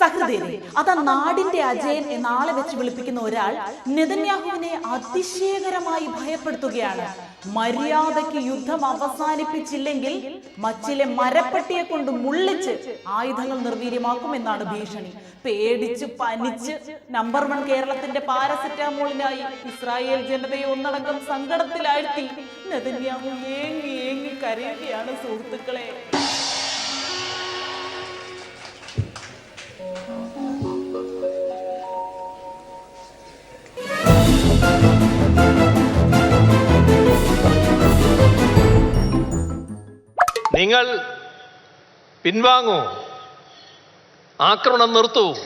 സഹൃദയരെ അതാ നാടിന്റെ അജയൻ എന്നാളെ വെച്ച് വിളിപ്പിക്കുന്ന ഒരാൾ നെതന്യാഹുവിനെ അതിശയകരമായി ഭയപ്പെടുത്തുകയാണ്. മര്യാദയ്ക്ക് യുദ്ധം അവസാനിപ്പിച്ചില്ലെങ്കിൽ മച്ചിലെ മരപ്പട്ടിയെ കൊണ്ട് മുള്ളിച്ച് ആയുധങ്ങൾ നിർവീര്യമാക്കും എന്നാണ് ഭീഷണി. പേടിച്ച് പനിച്ച് നമ്പർ വൺ കേരളത്തിന്റെ പാരസെറ്റാമോളിനായി ഇസ്രായേൽ ജനതയെ ഒന്നടങ്കം സങ്കടത്തിലാഴ്ത്തി നെതന്യാഹു ഏങ്ങി ഏങ്ങി കരയുകയാണ് സുഹൃത്തുക്കളെ. നിങ്ങൾ പിൻവാങ്ങൂ ആക്രമണം നിർത്തൂ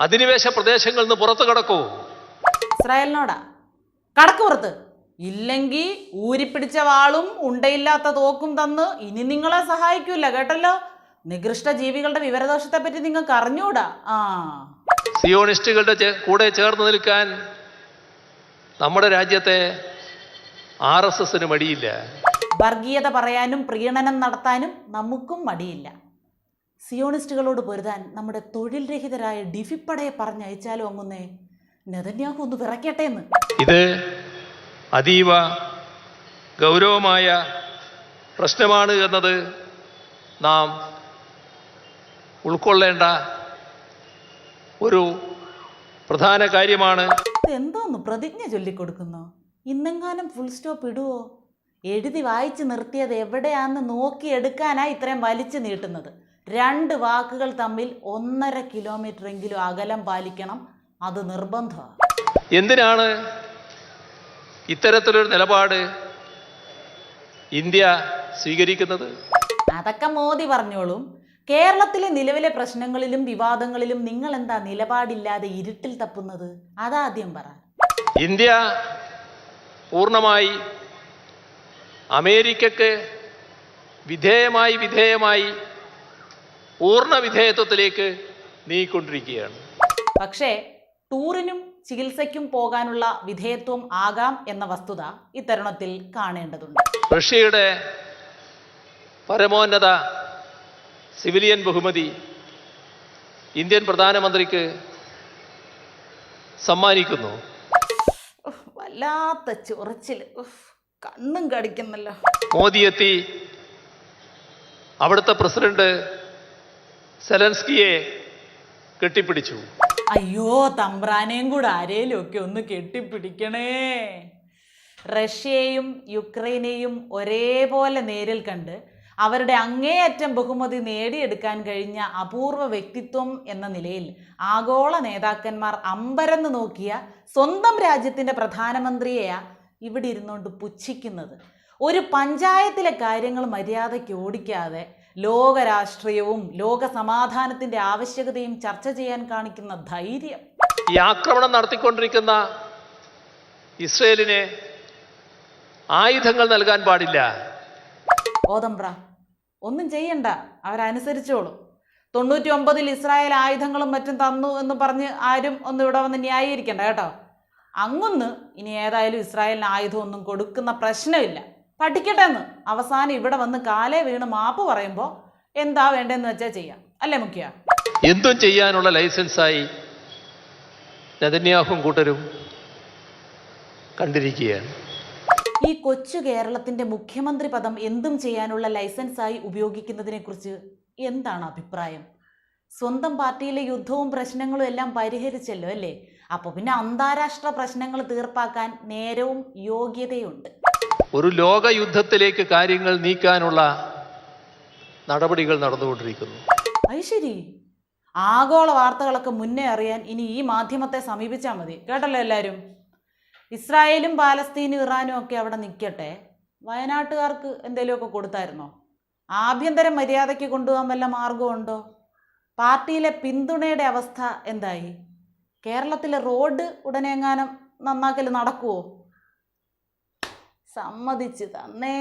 അധിനിവേശ പ്രദേശങ്ങളിൽ നിന്ന് പുറത്തു കടക്കൂ. ഇസ്രായേലിനോടാ കടക്ക് പുറത്ത്. ഇല്ലെങ്കിൽ ഊരിപ്പിടിച്ച വാളും ഉണ്ടയില്ലാത്ത തോക്കും തന്ന് ഇനി നിങ്ങളെ സഹായിക്കൂല കേട്ടല്ലോ? നികൃഷ്ട ജീവികളുടെ വിവരദോഷത്തെ പറ്റി നിങ്ങൾക്ക് അറിഞ്ഞൂടാ? ആ. സിയോണിസ്റ്റുകളുടെ കൂടെ ചേർന്ന് നിൽക്കാൻ നമ്മുടെ രാജ്യത്തെ ആർ എസ് എസിന് മടിയില്ല. വർഗീയത പറയാനും പ്രീണനം നടത്താനും നമുക്കും മടിയില്ല. സിയോണിസ്റ്റുകളോട് പൊരുതാൻ നമ്മുടെ തൊഴിൽ രഹിതരായ ഡിഫിപ്പടയെ പറഞ്ഞയച്ചാലും അങ്ങുന്നേ? നെതന്യാഹു ഒന്ന് വിറയ്ക്കട്ടെ എന്ന്. ഇത് അതീവ ഗൗരവമായ പ്രശ്നമാണ് എന്നത് നാം ഉൾക്കൊള്ളേണ്ട ഒരു പ്രധാന കാര്യമാണ്. എന്തോന്ന് പ്രതിജ്ഞ ചൊല്ലിക്കൊടുക്കുന്നു? ഇന്നെങ്ങാനും ഫുൾ സ്റ്റോപ്പ് ഇടുവോ? എഴുതി വായിച്ച് നിർത്തിയത് എവിടെയാന്ന് നോക്കിയെടുക്കാനായി ഇത്രയും വലിച്ചു നീട്ടുന്നത്. രണ്ട് വാക്കുകൾ തമ്മിൽ ഒന്നര കിലോമീറ്റർ എങ്കിലും അകലം പാലിക്കണം. അത് നിർബന്ധമാണ്. എന്തിനാണ് ഇത്തരത്തിലൊരു നിലപാട് ഇന്ത്യ സ്വീകരിക്കുന്നത്? അതൊക്കെ മോദി പറഞ്ഞോളും. കേരളത്തിലെ നിലവിലെ പ്രശ്നങ്ങളിലും വിവാദങ്ങളിലും നിങ്ങൾ എന്താ നിലപാടില്ലാതെ ഇരുട്ടിൽ തപ്പുന്നത്? അതാദ്യം പറ. ഇന്ത്യ പൂർണമായി അമേരിക്കക്ക് വിധേയമായി വിധേയമായി പൂർണ വിധേയത്വത്തിലേക്ക് നീങ്ങിക്കൊണ്ടിരിക്കുകയാണ്. പക്ഷേ ടൂറിനും ചികിത്സയ്ക്കും പോകാനുള്ള വിധേയത്വം ആകാം എന്ന വസ്തുത ഇത്തരുണത്തിൽ കാണേണ്ടതുണ്ട്. റഷ്യയുടെ പരമോന്നത സിവിലിയൻ ബഹുമതി ഇന്ത്യൻ പ്രധാനമന്ത്രിക്ക് സമ്മാനിക്കുന്നു. വല്ലാത്ത ചൊറിച്ചിൽ കണ്ണും കടിക്കുന്നല്ലോ. മോദി എത്തി അവിടുത്തെ പ്രസിഡന്റ് സെലൻസ്കിയെ കെട്ടിപ്പിടിച്ചു. അയ്യോ തമ്പ്രാനെയും കൂടെ ആരേലും ഒക്കെ ഒന്ന് കെട്ടിപ്പിടിക്കണേ. റഷ്യയെയും യുക്രൈനെയും ഒരേപോലെ നേരിൽ കണ്ട് അവരുടെ അങ്ങേയറ്റം ബഹുമതി നേടിയെടുക്കാൻ കഴിഞ്ഞ അപൂർവ വ്യക്തിത്വം എന്ന നിലയിൽ ആഗോള നേതാക്കന്മാർ അമ്പരന്ന് നോക്കിയ സ്വന്തം രാജ്യത്തിന്റെ പ്രധാനമന്ത്രിയെയാ ഇവിടെ ഇരുന്നുകൊണ്ട് പുച്ഛിക്കുന്നത്. ഒരു പഞ്ചായത്തിലെ കാര്യങ്ങൾ മര്യാദയ്ക്ക് ഓടിക്കാതെ ലോകരാഷ്ട്രീയവും ലോക സമാധാനത്തിന്റെ ആവശ്യകതയും ചർച്ച ചെയ്യാൻ കാണിക്കുന്ന ധൈര്യം. ഈ ആക്രമണം നടത്തിക്കൊണ്ടിരിക്കുന്ന ഇസ്രയേലിന് ആയുധങ്ങൾ നൽകാൻ പാടില്ല. ഓതമ്പ്ര ഒന്നും ചെയ്യണ്ട. അവരനുസരിച്ചോളും. തൊണ്ണൂറ്റി ഒമ്പതിൽ ഇസ്രായേൽ ആയുധങ്ങളും മറ്റും തന്നു എന്ന് പറഞ്ഞ് ആരും ഒന്നും ഇവിടെ വന്ന് ന്യായീകരിക്കണ്ട കേട്ടോ? അങ്ങൊന്ന് ഇനി ഏതായാലും ഇസ്രായേലിന് ആയുധമൊന്നും കൊടുക്കുന്ന പ്രശ്നമില്ല. പഠിക്കട്ടെ എന്ന് അവസാനം ഇവിടെ വന്ന് കാലേ വീണ് മാപ്പ് പറയുമ്പോൾ എന്താ വേണ്ടതെന്ന് വെച്ചാൽ ചെയ്യാം. അല്ലേ മുഖ്യ? എന്തും ചെയ്യാനുള്ള ലൈസൻസായി നദന്യാഹും കൂട്ടരും കണ്ടിരിക്കുകയാണ്. ഈ കൊച്ചു കേരളത്തിന്റെ മുഖ്യമന്ത്രി പദം എന്തും ചെയ്യാനുള്ള ലൈസൻസായി ഉപയോഗിക്കുന്നതിനെക്കുറിച്ച് എന്താണ് അഭിപ്രായം? സ്വന്തം പാർട്ടിയിലെ യുദ്ധവും പ്രശ്നങ്ങളും എല്ലാം പരിഹരിച്ചല്ലോ അല്ലേ? അപ്പോൾ പിന്നെ അന്താരാഷ്ട്ര പ്രശ്നങ്ങൾ തീർപ്പാക്കാൻ നേരവും യോഗ്യതയുണ്ട്. ഒരു ലോക യുദ്ധത്തിലേക്ക് കാര്യങ്ങൾ നീക്കാനുള്ള നടപടികൾ നടന്നുകൊണ്ടിരിക്കുന്നു. അത് ശരി. ആഗോള വാർത്തകളൊക്കെ മുന്നേ അറിയാൻ ഇനി ഈ മാധ്യമത്തെ സമീപിച്ചാൽ മതി. കേട്ടല്ലോ എല്ലാവരും ഇസ്രായേലും പാലസ്തീനും ഇറാനും ഒക്കെ അവിടെ നിൽക്കട്ടെ വയനാട്ടുകാർക്ക് എന്തെങ്കിലുമൊക്കെ കൊടുത്തായിരുന്നോ? ആഭ്യന്തര മര്യാദയ്ക്ക് കൊണ്ടുപോകാൻ വല്ല മാർഗമുണ്ടോ പാർട്ടിയിലെ പിന്തുണയുടെ അവസ്ഥ എന്തായി? കേരളത്തിലെ റോഡ് ഉടനെ എങ്ങാനും നന്നാക്കൽ നടക്കുമോ സമ്മതിച്ചു തന്നേ.